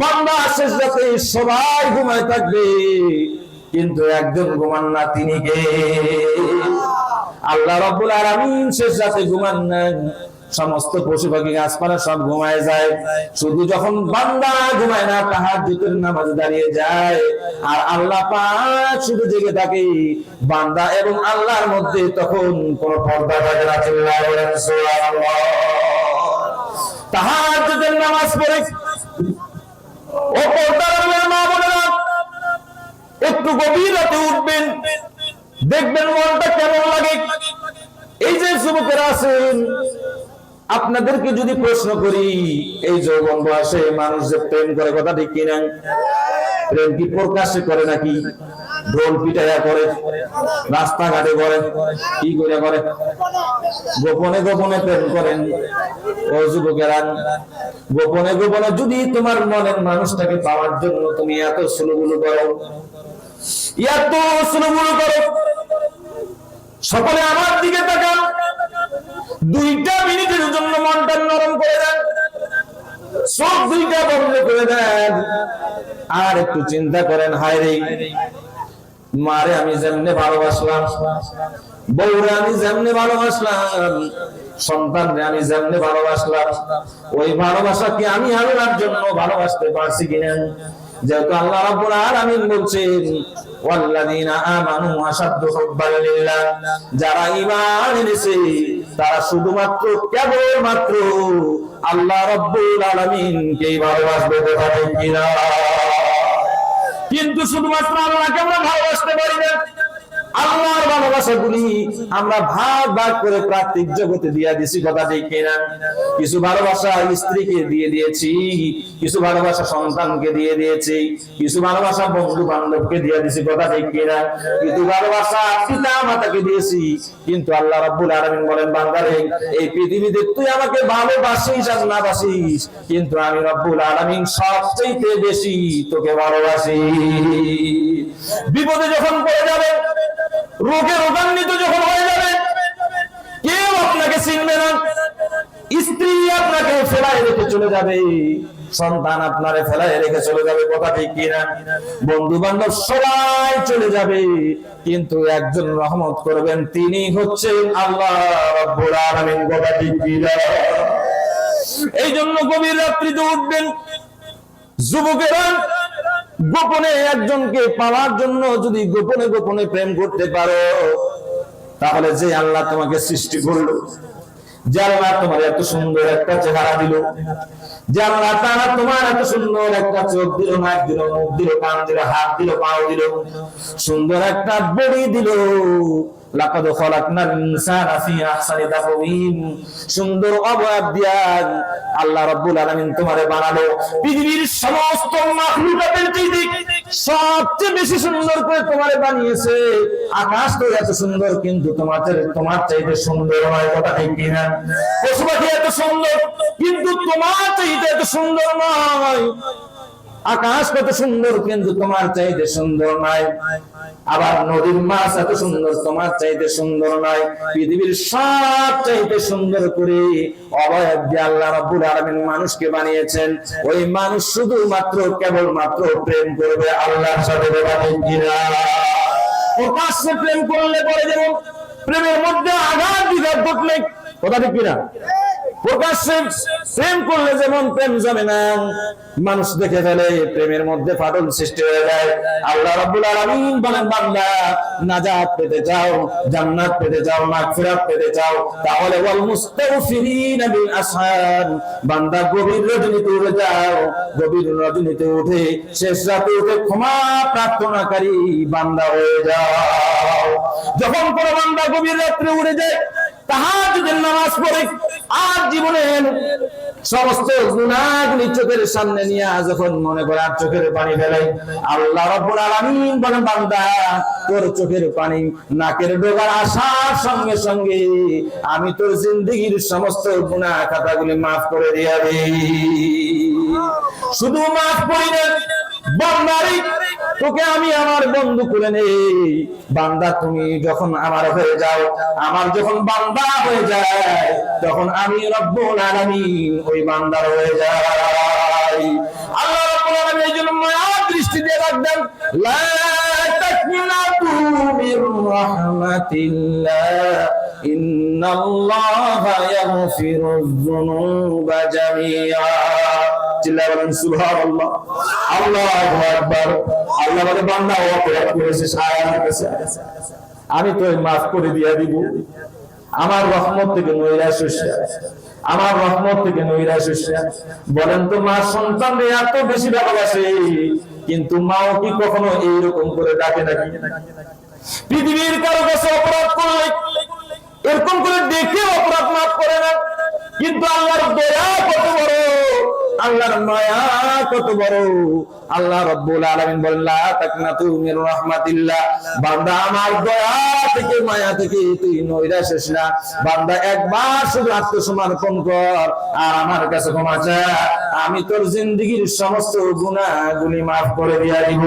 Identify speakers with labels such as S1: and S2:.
S1: বান্দা রাতে সবাই ঘুমায় থাকবে, কিন্তু একজন ঘুমান না তিনি কে? আল্লাহ রব্বুল আলামিন রাতে ঘুমান না, সমস্ত পশু পাখি, গাছপালা সব ঘুমায় যায়। শুধু যখন বান্দা ঘুমায় না, তাহার জুতের নামাজ দাঁড়িয়ে যায়। আর আল্লাহ পাক শুধু জেগে থাকে, বান্দা এবং আল্লাহর মধ্যে তখন কোন পর্দা থাকে না। তাহার জুতের নামাজ পড়ে একটু গভীর উঠবেন। দেখবেন মনটা কেমন লাগে। এই যে যুবকেরা আছেন, আপনাদেরকে যদি প্রশ্ন করি, এই যৌবন বয়সে মানুষ যে প্রেম করে কথা ঠিক কিনা প্রেম কি প্রকাশ্যে করে নাকি? ঢোল পিটাইয়া করে, রাস্তাঘাটে করে, কি করে করে? গোপনে গোপনে প্রেম করেন। ও যুবকেরা, গোপনে গোপনে যদি তোমার মনের মানুষটাকে পাওয়ার জন্য তুমি এত সুলুগুলো করো, এত সুলুগুলো করো, সকলে আমার দিকে তাকান। দুইটা মিনিটের জন্য মনটা নরম করে দেন। সব দুইটা বন্ধ করে দেন। আর একটু চিন্তা করেন, হায় রে। মারে আমি যেমনে ভালোবাসলাম, বউরে আমি যেমনে ভালোবাসলাম, সন্তানরে আমি যেমনে ভালোবাসলাম, ওই ভালোবাসা কি আমি আল্লাহর জন্য ভালোবাসতে পারছি কিনা? যেহেতু আল্লাহ রাব্বুল আলামিন বলছেন, ওয়াল্লাযীনা আমানু আশাদ্দু হুব্বান লিল্লাহ যারা ঈমান এনেছে, তারা শুধুমাত্র কেবলমাত্র আল্লাহ রাব্বুল আলামিনকেই ভালোবাসবে কথা কিনা? কিন্তু শুধুমাত্র আল্লাহকে আমরা ভালোবাসতে পারি না। আল্লাহর ভালোবাসাগুলি আমরা ভাগ ভাগ করে প্রাকৃতিক জগতে দিয়ে দিছি, কথা ঠিক কিনা? কিছু ভালোবাসা স্ত্রীকে দিয়ে দিয়েছি, কিছু ভালোবাসা সন্তানকে দিয়ে দিয়েছি, কিছু ভালোবাসা বন্ধু বান্ধবকে দিয়ে দিছি, কথা ঠিক কিনা? কিছু ভালোবাসা পিতা মাতাকে দিয়েছি, কিন্তু আল্লাহ রাব্বুল আলামিন বলেন, বান্দারে, এই পৃথিবীতে তুই আমাকে ভালোবাসিস আর না বাসিস, কিন্তু আমি রব্বুল আলামিন সবচেয়ে বেশি তোকে ভালোবাসি। বিপদে যখন পড়ে যাবে রোগে রোগান্বিত যখন হয়ে যাবে, কেউ আপনাকে চিনবে না। স্ত্রী আপনাকে ফেলায় রেখে চলে যাবে। সন্তান আপনারে ফেলায় রেখে চলে যাবে, কথা ঠিক কিনা? বন্ধু বান্ধব সবাই চলে যাবে। কিন্তু একজন রহমত করবেন, তিনি হচ্ছেন আল্লাহ এই জন্য গভীর রাত্রিতে উঠবেন, যুবকেরা গোপনে একজনকে পাওয়ার জন্য যদি গোপনে গোপনে প্রেম করতে পারো, তাহলে যে আল্লাহ তোমাকে সৃষ্টি করল, যে আল্লাহ তোমার এত সুন্দর একটা চেহারা দিল, যে আল্লাহ তারা তোমার এত সুন্দর একটা চোখ দিল, নাক দিল, মুখ দিল, কান দিল, হাত দিল, পাও দিল, সুন্দর একটা বডি দিল লাকাদ খলাকনাল ইনসানা ফি আহসানি তাকওয়িম। সুন্দর অবয়ব দিয়া আল্লাহ রাব্বুল আলামিন তোমারে বানালো। পৃথিবীর সমস্ত মাখলুকাতের চাইতে সবচেয়ে বেশি সুন্দর করে তোমারে বানিয়েছে। আকাশ তো এত সুন্দর, কিন্তু তোমাদের, তোমার চাইতে সুন্দর নয় কথা ঠিক কিনা? পশু পাখি এত সুন্দর, কিন্তু তোমার চাইতে এত সুন্দর নয়। আকাশ কত সুন্দর, কিন্তু তোমার চাইতে সুন্দর নয় আবার নদীর মাছ এত সুন্দর, তোমার চাইতে সুন্দর নয় পৃথিবীর সব চাইতে সুন্দর করে অবয়ব দিয়ে আল্লাহ রাব্বুল মানুষকে বানিয়েছেন। ওই মানুষ শুধুমাত্র কেবল মাত্র প্রেম করবে আল্লাহর সাথে প্রকাশ্যে প্রেম করলে পরে যেমন প্রেমের মধ্যে আঘাত বিঘাত ঘটলে, কথা ঠিক কিনা? প্রকাশ্যে প্রেম করলে যেমন প্রেম জমে না, মানুষ দেখে ফেলে প্রেমের মধ্যে ফাটল সৃষ্টি হয়ে যায়। আল্লাহ রাব্বুল আলামিন বলেন, বান্দা, নাজাত পেতে চাও, জান্নাত পেতে চাও, মাগফিরাত পেতে চাও, তাহলে ওয়াল মুস্তাগফিরিন বিল আসহার বান্দা গভীর রজনীতে উঠে যাও, গভীর রজনীতে উঠে শেষ রাতে উঠে ক্ষমা প্রার্থনাকারী বান্দা হয়ে যাও। যখন কোন বান্দা গভীর রাত্রে উঠে যায় তাহাজ্জুদের নামাজ পড়ে আর জীবনের সমস্ত গুনাহগুলি চোখের সামনে নিয়ে যখন মনে করে আর চোখের পানি ফেলাই। আল্লাহ রাব্বুল আলামিন বলেন, বান্দা, তোর চোখের পানি নাকের ডোগার আসার সঙ্গে সঙ্গে আমি তোর জিন্দগির সমস্ত গুনাহ খাতাগুলি মাফ করে দিয়া দেই। শুধু মাফ করি না, বান্দারি তোকে আমি আমার বন্ধু করে নেই। বান্দা, তুমি যখন আমার হয়ে যাও, আমার যখন বান্দা হয়ে যায়, তখন আমি রব্বুল আলামিন ওই বান্দার হয়ে যাই। আল্লাহ দৃষ্টি দিয়ে রাখবেন। লা তাকনাতু মির রাহমাতিল্লাহ আমি তো মাফ করে দিয়া দিব। আমার রহমত থেকে নৈরাশ হইছে আমার রহমত থেকে নৈরাশ হইছে বলেন তো, মা সন্তান এত বেশি ভালোবাসে। কিন্তু মাও কি কখনো এইরকম করে ডাকে নাকি? পৃথিবীর কারও কাছে অপরাধ করলে, এরকম করে দেখে অপরাধ মাফ করে না। কিন্তু আল্লাহর দয়া আল্লাহর মায়া কত বড়। আল্লাহ রব্বুল আলামিন বলেন, লা তাকনাতু মির রাহমাতিল্লাহ। বান্দা আমার দয়া থেকে, মায়া থেকে তুই নৈরাশ শেষ না। বান্দা একবার শুধু আত্মসমর্পণ কর, আর আমার কাছে ক্ষমা চা আমি তোর জিন্দগির সমস্ত গুনাহগুলি মাফ করে দিয়া দিব।